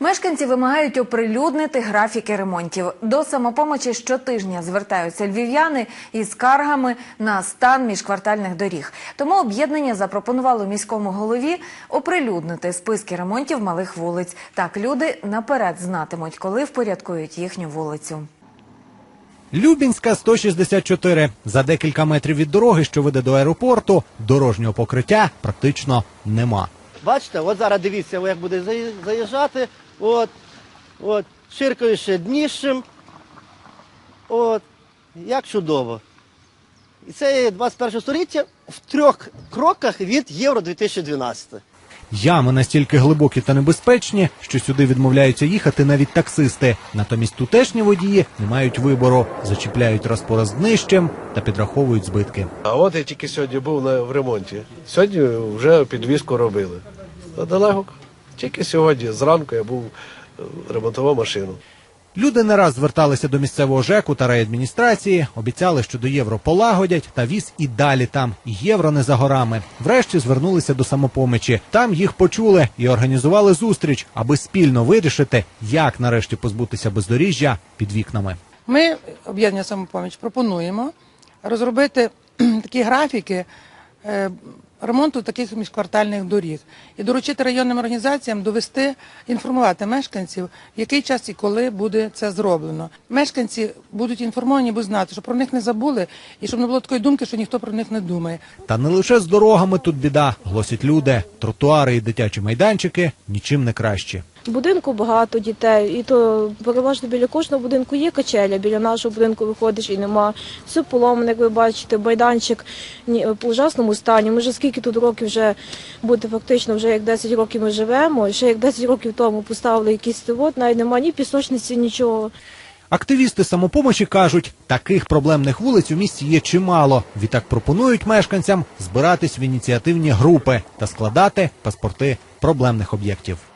Мешканці вимагають оприлюднити графіки ремонтів. До самопомочі щотижня звертаються львів'яни із скаргами на стан міжквартальних доріг. Тому об'єднання запропонувало міському голові оприлюднити списки ремонтів малих вулиць. Так люди наперед знатимуть, коли впорядкують їхню вулицю. Любінська 164. За декілька метрів від дороги, що веде до аеропорту, дорожнього покриття практично нема. Бачите, от зараз дивіться, як буде заїжджати. От, от, ширкою ще дніжчим. От, як чудово. І це 21 століття в трьох кроках від Євро 2012. Ями настільки глибокі та небезпечні, що сюди відмовляються їхати навіть таксисти. Натомість тутешні водії не мають вибору, зачіпляють раз по раз днищем та підраховують збитки. А от я тільки сьогодні був на, в ремонті. Сьогодні вже підвізку робили. Недалеко. Тільки сьогодні зранку я був е, ремонтував машину. Люди не раз зверталися до місцевого ЖЕКу та райадміністрації, обіцяли, що до євро полагодять, та віз і далі там. І євро не за горами. Врешті звернулися до самопомочі. Там їх почули і організували зустріч, аби спільно вирішити, як нарешті позбутися бездоріжжя під вікнами. Ми, об'єднання самопоміч, пропонуємо розробити такі графіки е, ремонту таких міжквартальних доріг і доручити районним організаціям довести, інформувати мешканців, в який час і коли буде це зроблено. Мешканці будуть інформовані, будуть знати, що про них не забули, і щоб не було такої думки, що ніхто про них не думає. Та не лише з дорогами тут біда, глосять люди. Тротуари і дитячі майданчики нічим не кращі. Будинку багато дітей, і то переважно біля кожного будинку є качеля. Біля нашого будинку виходиш і нема. Все поломане, як ви бачите, майданчик в ужасному стані. Ми вже скільки тут років вже буде фактично, вже як 10 років ми живемо. Ще як 10 років тому поставили якийсь вот, навіть немає ні пісочниці, нічого. Активісти самопомочі кажуть, таких проблемних вулиць у місті є чимало. Відтак пропонують мешканцям збиратись в ініціативні групи та складати паспорти проблемних об'єктів.